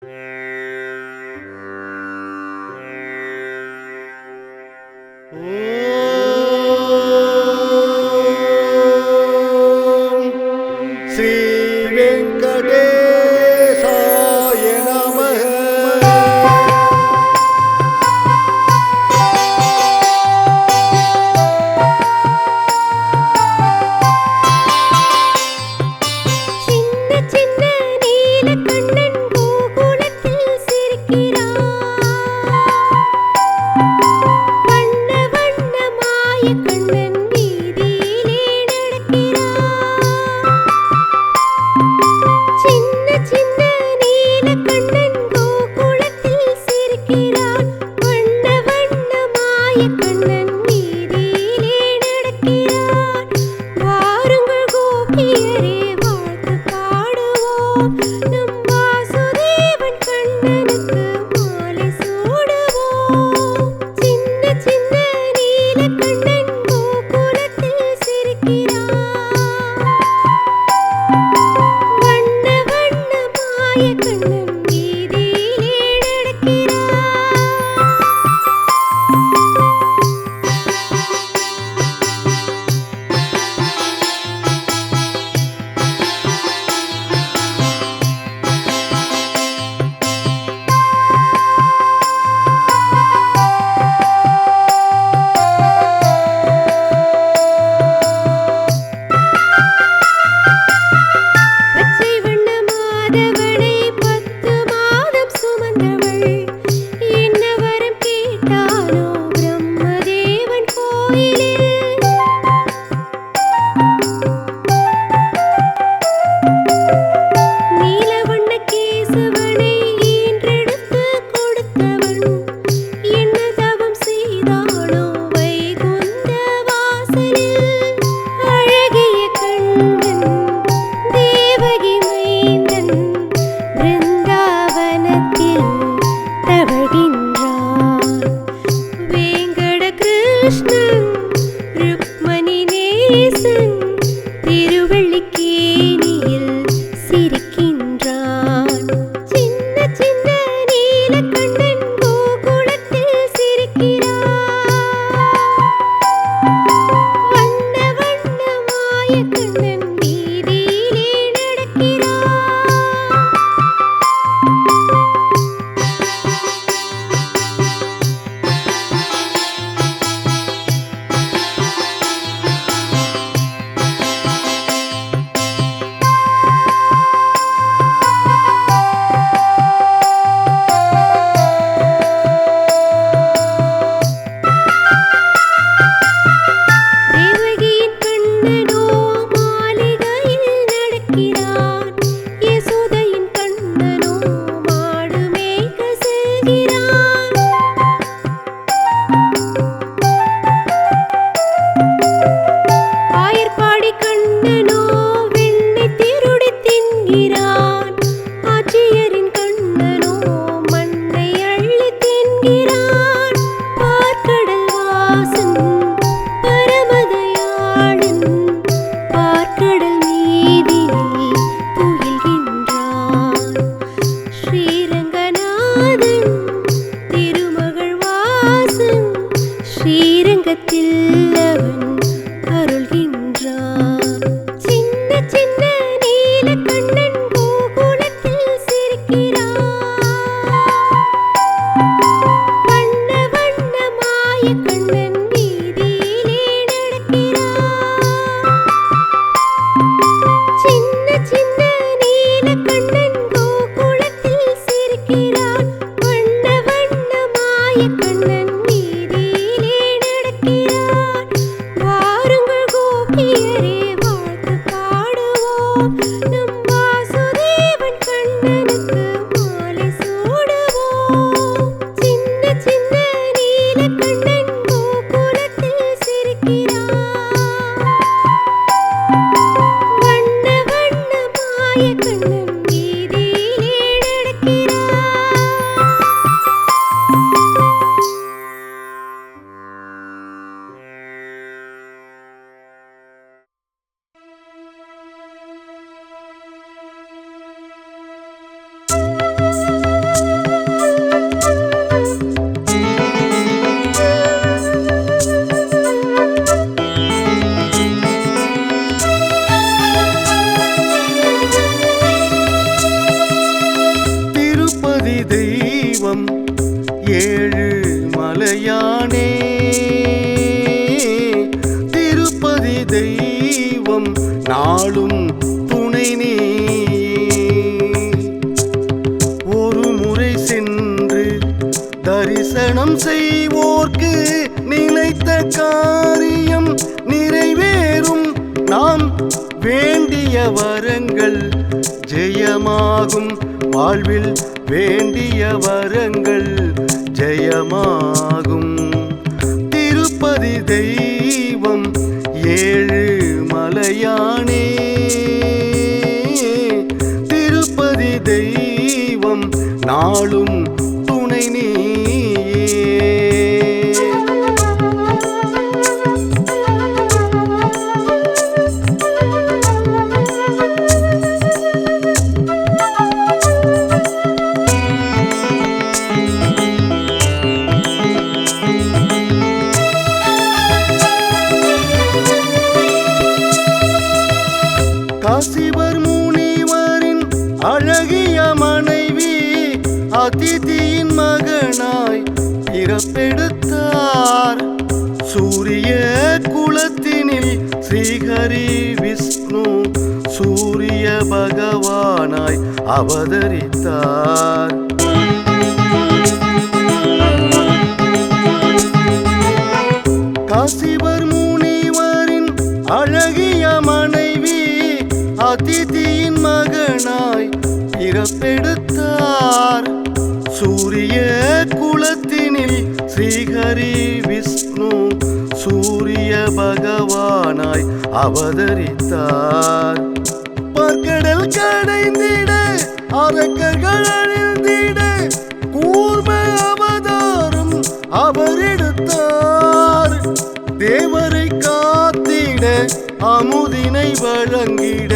Música Viva ஜெயமாகும் வாழ்வில் வேண்டிய வரங்கள் ஜெயமாகும். திருப்பதி தெய்வம் ஏழு மலையானே. திருப்பதி தெய்வம் நாளும் சூரிய குலத்தினில் ஸ்ரீஹரி விஷ்ணு சூரிய பகவானாய் அவதரித்தார். காசிவர் முனிவரின் அழகிய மனைவி அதிதியின் மகனாய் பிறப்பெடுத்தார். சூரிய குலத்தினில் ஸ்ரீஹரி விஷ்ணு பகவானாய் அவதரித்தார். பற்கடல் கடைந்திட அரக்கர்கள் அழிந்திட கூர்ம அவதாரம் அவர் எடுத்தார் தேவரை காத்திட அமுதினை வழங்கிட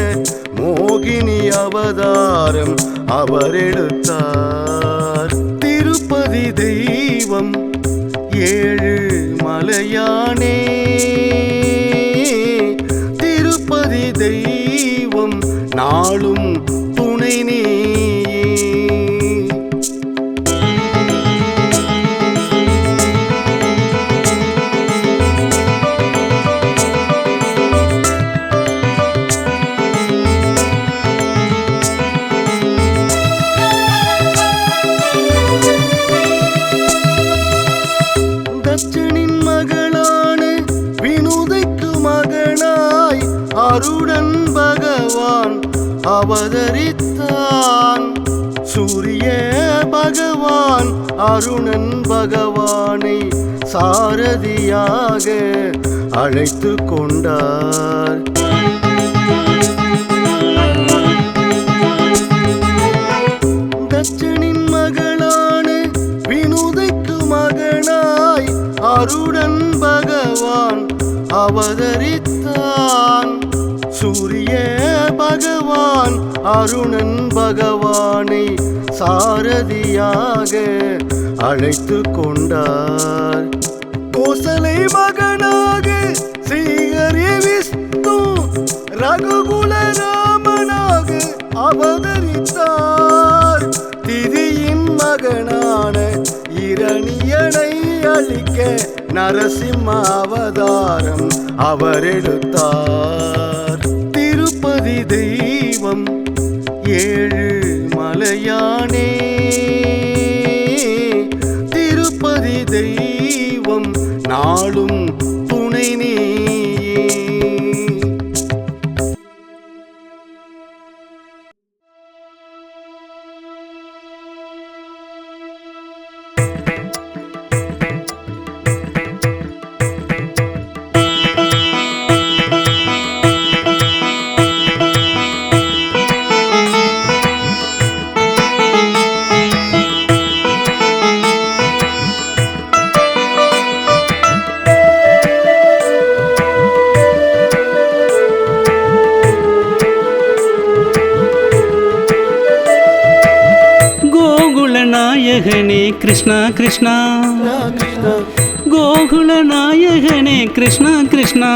மோகினி அவதாரம் அவர் எடுத்தார் திருப்பதி தெய்வம் ஏழு மலையானே திருப்பதி தெய்வம் நாளும் துணை நீ. அவதரித்தான். சூரிய பகவான் அருணன் பகவானை சாரதியாக அழைத்து கொண்டார். தச்சனின் மகளான வினுதைக்கு மகனாய் அருடன் பகவான் அவதரித்தான். பகவான் அருணன் பகவானை சாரதியாக அழைத்து கொண்டார். கோசலை மகனாக ஸ்ரீஹரி விஷ்ணு ரகுகுல ராமனாக அவதரித்தார். திதியின் மகனான இரணியனை அளிக்க நரசிம்ம அவதாரம் அவர் எடுத்தார். திருப்பதி தெய்வம் ஏழு மலையானே. திருப்பதி தெய்வம் நாளும் துணை நீ. கிருஷ்ணா கோகுல நாயகனே கிருஷ்ணா கிருஷ்ணா.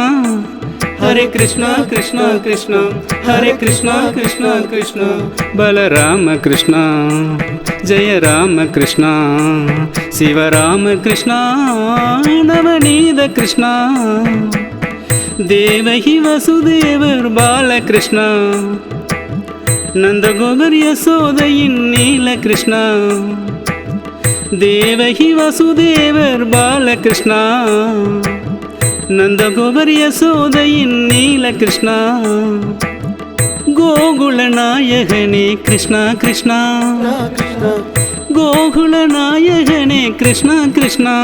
ஹரே கிருஷ்ணா கிருஷ்ணா கிருஷ்ணா. ஹரே கிருஷ்ணா கிருஷ்ணா கிருஷ்ணா. பலராம கிருஷ்ணா ஜெய ராம கிருஷ்ணா. சிவராம கிருஷ்ணா நவநீத கிருஷ்ணா. தேவகி வசுதேவர் பாலகிருஷ்ணா நந்தகோபர் யசோதையின் நீல கிருஷ்ணா. தேவகி வசுதேவர் பாலகிருஷ்ணா நந்தகோபர் யசோதையின் நீல கிருஷ்ணா கோகுல நாயகனே கிருஷ்ணா கிருஷ்ணா கிருஷ்ணா கோகுல நாயகனே கிருஷ்ணா கிருஷ்ணா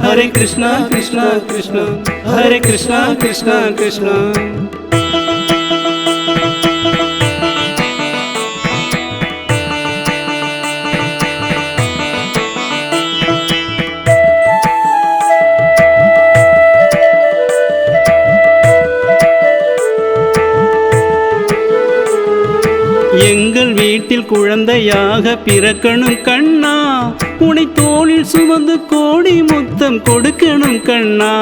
ஹரே கிருஷ்ணா கிருஷ்ணா கிருஷ்ணா ஹரே கிருஷ்ணா கிருஷ்ணா கிருஷ்ணா குழந்தையாக பிறக்கணும் கண்ணா. உனை தோளில் சுமந்து கோடி முத்தம் கொடுக்கணும் கண்ணா.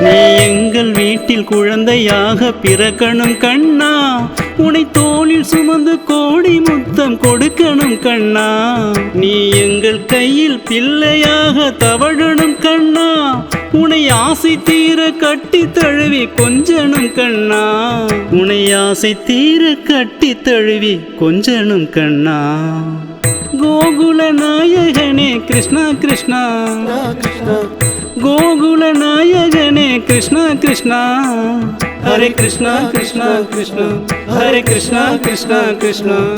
நீ எங்கள் வீட்டில் குழந்தையாக பிறக்கணும் கண்ணா. உனை தோளில் சுமந்து கோடி முத்தம் கொடுக்கணும் கண்ணா. நீ எங்கள் கையில் பிள்ளையாக தவழணும் கண்ணா. ஆசை தீர கட்டி தழுவி கொஞ்சனும் கண்ணா. உனை ஆசை தீர கட்டி தழுவி கொஞ்சனும் கண்ணா. கோகுல நாயகனே கிருஷ்ணா கிருஷ்ணா கிருஷ்ணா. கோகுல நாயகனே கிருஷ்ணா கிருஷ்ணா. ஹரே கிருஷ்ணா கிருஷ்ணா கிருஷ்ணா. ஹரே கிருஷ்ணா கிருஷ்ணா கிருஷ்ணா.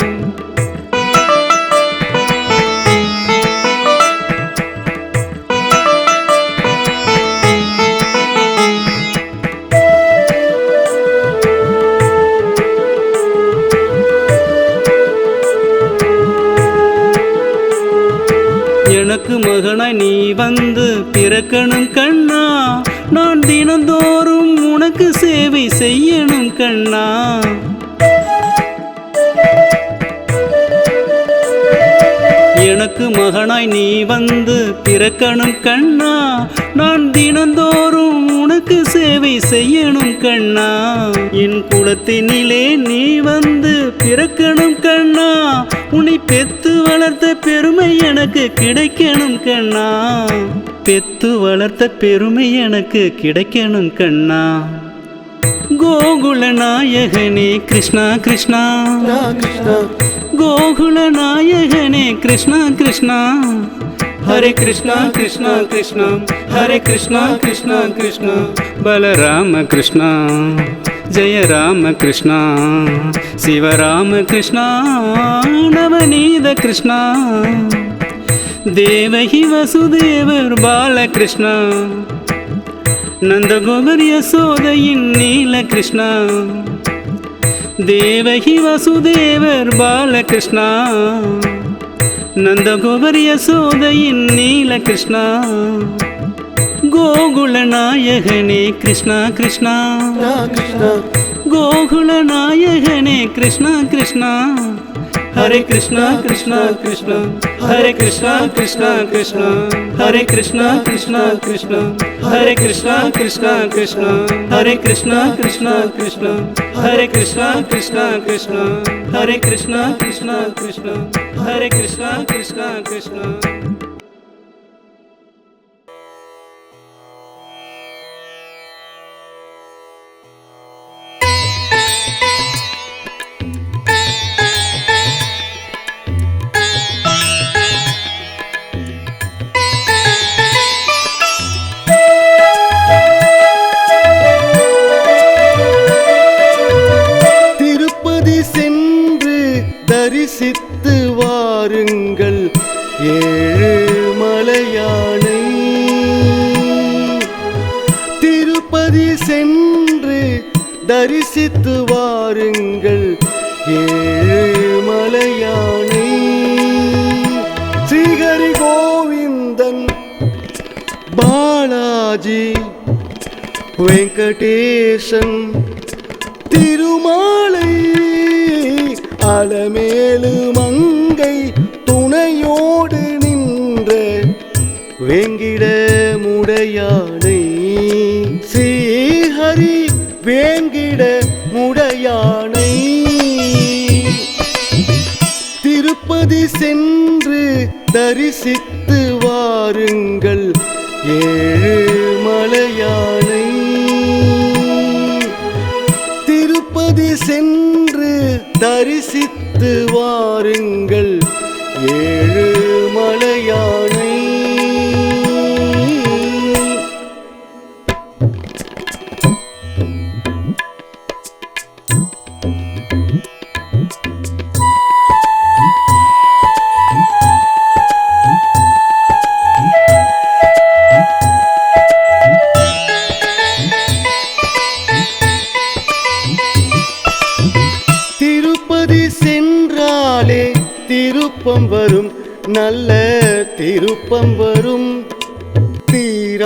வந்து பிறக்கணும் கண்ணா. நான் தினந்தோறும் உனக்கு சேவை செய்யணும் கண்ணா. எனக்கு மகனாய் நீ வந்து பிறக்கணும் கண்ணா. நான் தினந்தோறும் உனக்கு சேவை செய்யணும் கண்ணா. என் குலத்தினிலே நீ வந்து பிறக்கணும் கண்ணா. உன்னை பெத்த வளர்த்த பெருமை எனக்கு கிடைக்கணும் கண்ணா. பெத்து வளர்த்த பெருமை எனக்கு கிடைக்கணும் கண்ணா. கோகுல நாயகனே கிருஷ்ணா கிருஷ்ணா. கோகுல நாயகனே கிருஷ்ணா கிருஷ்ணா. ஹரே கிருஷ்ணா கிருஷ்ணா கிருஷ்ணா. ஹரே கிருஷ்ணா கிருஷ்ணா கிருஷ்ணா. பலராம கிருஷ்ணா. ஜெய ராம கிருஷ்ணா சிவராம கிருஷ்ணா நவநீத கிருஷ்ணா தேவகி வசுதேவர் பாலகிருஷ்ணா நந்தகோபர் யசோதையின் நீல கிருஷ்ணா தேவகி வசுதேவர் பாலகிருஷ்ணா நந்தகோபர் யசோதையின் நீல கிருஷ்ணா கோகுல நாயகனே கிருஷ்ணா கிருஷ்ணா கிருஷ்ணா கோகுல நாயகனே கிருஷ்ணா கிருஷ்ணா ஹரே கிருஷ்ணா கிருஷ்ணா கிருஷ்ணா ஹரே கிருஷ்ணா கிருஷ்ணா கிருஷ்ணா ஹரே கிருஷ்ணா கிருஷ்ணா கிருஷ்ணா ஹரே கிருஷ்ணா கிருஷ்ணா கிருஷ்ணா ஹரே கிருஷ்ணா கிருஷ்ணா கிருஷ்ணா ஹரே கிருஷ்ணா கிருஷ்ணா கிருஷ்ணா ஹரே கிருஷ்ணா கிருஷ்ணா கிருஷ்ணா ஹரே கிருஷ்ணா கிருஷ்ணா கிருஷ்ணா திருப்பதி சென்று தரிசித்து வாருங்கள். ஏழு மலையானை ஸ்ரீஹரி கோவிந்தன் பாலாஜி வெங்கடேசன் திருமாலை அலமேலு மங்கை துணையோடு நின்ற வெங்கிட வேங்கிட முடையானை. திருப்பதி சென்று தரிசித்து வாருங்கள் ஏழு மலையானை. திருப்பதி சென்று தரிசித்து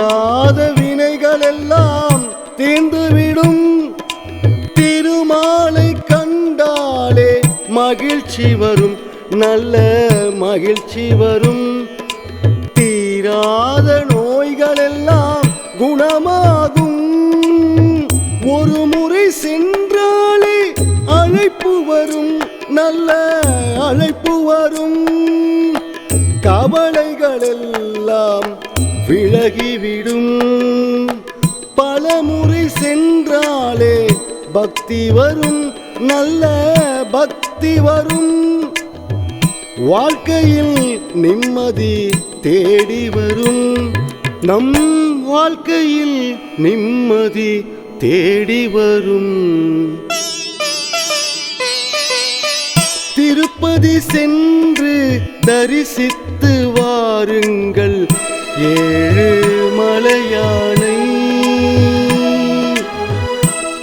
தீராத வினைகள் எல்லாம் தீர்ந்துவிடும். திருமாலை கண்டாலே மகிழ்ச்சி வரும் நல்ல மகிழ்ச்சி வரும். தீராத நோய்களெல்லாம் குணமாகும். ஒரு முறை சென்றாலே அழைப்பு வரும் நல்ல அழைப்பு வரும். கவலைகளெல்லாம் எல்லாம் விலகிவிடும். பலமுறை சென்றாலே பக்தி வரும் நல்ல பக்தி வரும். வாழ்க்கையில் நிம்மதி தேடி வரும். நம் வாழ்க்கையில் நிம்மதி தேடி வரும். திருப்பதி சென்று தரிசித்து வாருங்கள். ஏழு மலையானை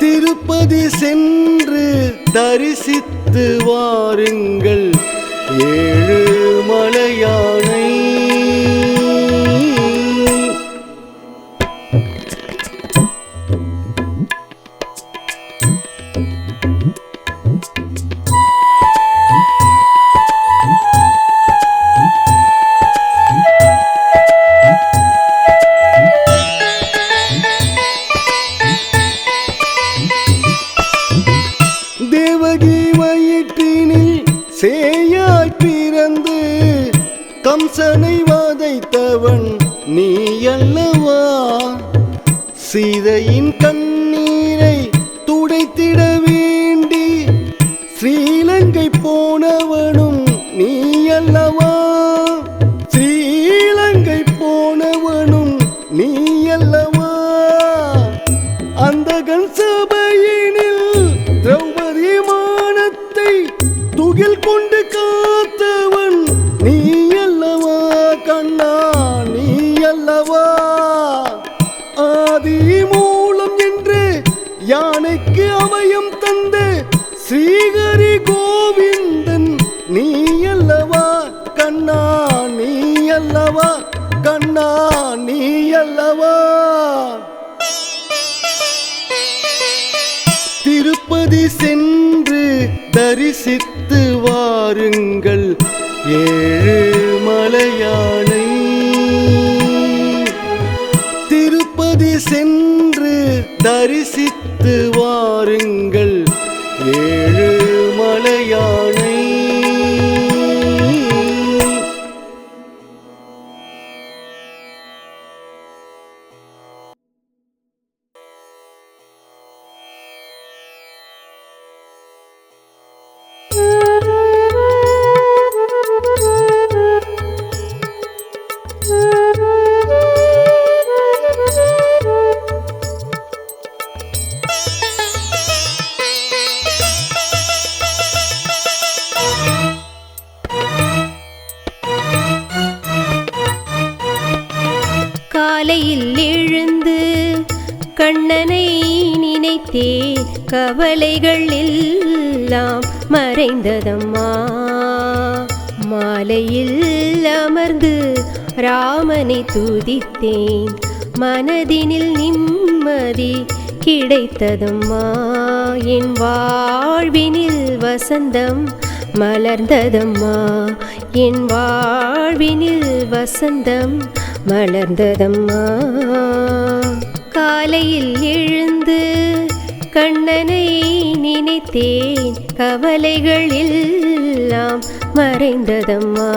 திருப்பதி சென்று தரிசித்து வாருங்கள். ஏழு மலையானை நீ அல்லவா? சீதையின் கண்ணீரை துடைத்திட வேண்டி ஸ்ரீலங்கை போனவனும் நீ அல்லவா? ஸ்ரீலங்கை போனவனும் நீ அல்லவா? அந்தகன் சபையினில் திரௌபதி மானத்தை துகில் கொண்டு காத்தவன் நீ அல்லவா? கண்ணா அல்லவா? ஆதி மூலம் என்று யானைக்கு அவயம் தந்து ஸ்ரீஹரி கோவிந்தன் நீ அல்லவா? கண்ணா நீ அல்லவா? கண்ணா நீ அல்லவா? திருப்பதி சென்று தரிசித்து வாருங்கள். ஏழு மலையானை தரிசித்து வாருங்கள். மறைந்ததம்மா மாலையில் அமர்ந்து ராமனை துதித்தேன். மனதினில் நிம்மதி கிடைத்ததம்மா. என் வாழ்வினில் வசந்தம் மலர்ந்ததம்மா. என் வாழ்வினில் வசந்தம் மலர்ந்ததம்மா. காலையில் எழுந்து கண்ணனை நினைத்தேன். கவலைகள் எல்லாம் மறைந்ததம்மா.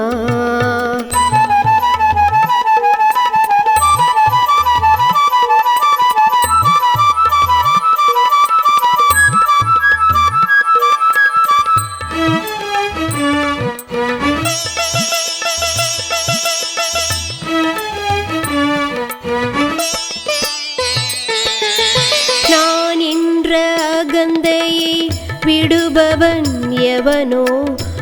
எவனோ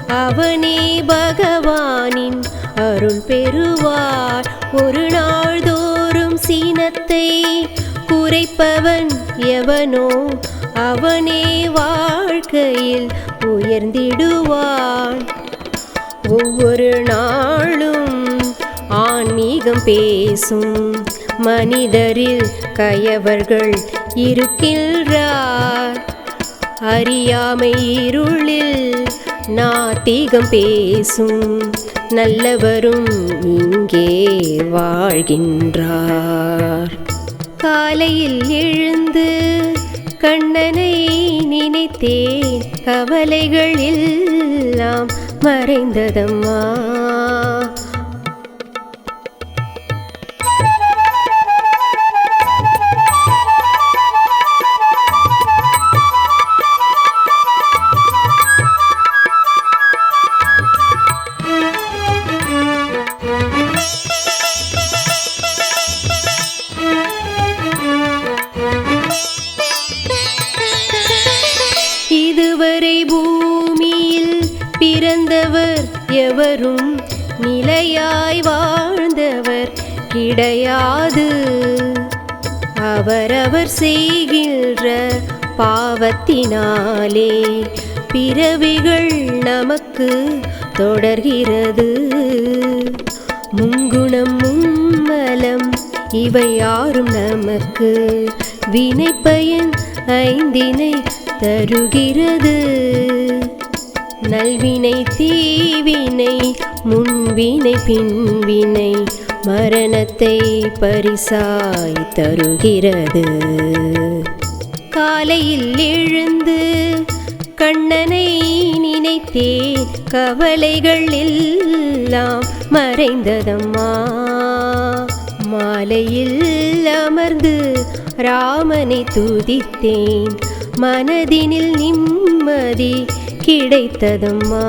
அவனே பகவானின் அருள் பெறுவார். ஒரு நாள்தோறும் சீனத்தை குறைப்பவன் எவனோ அவனே வாழ்க்கையில் உயர்ந்திடுவான். ஒவ்வொரு நாளும் ஆன்மீகம் பேசும் மனிதரில் கயவர்கள் இருக்கின்றார். அறியாமை இருளில் நாத்திகம் பேசும் நல்லவரும் இங்கே வாழ்கின்றார். காலையில் எழுந்து கண்ணனை நினைத்தேன் கவலைகள் எல்லாம் மறைந்ததம்மா. பிறந்தவர் எவரும் நிலையாய் வாழ்ந்தவர் கிடையாது. அவரவர் செய்கின்ற பாவத்தினாலே பிறவிகள் நமக்கு தொடர்கிறது. முங்குணம் மும்மலம் இவை யாரும் நமக்கு வினைப்பயன் ஐந்தினை தருகிறது. நல்வினை தீவினை முன்வினை பின்வினை மரணத்தை பரிசாய் தருகிறது. காலையில் எழுந்து கண்ணனை நினைத்தேன் கவலைகள் எல்லாம் மறைந்ததம்மா. மாலையில் அமர்ந்து ராமனை துதித்தேன் மனதினில் நிம்மதி கிடைத்ததம்மா.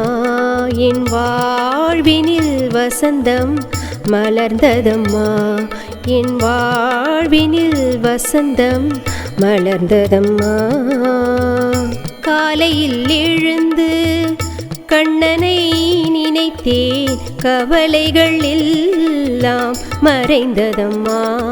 என் வாழ்வினில் வசந்தம் மலர்ந்ததம்மா. என் வாழ்வினில் வசந்தம் மலர்ந்ததம்மா. காலையில் எழுந்து கண்ணனை நினைத்தேன். கவலைகள் எல்லாம் மறைந்ததம்மா.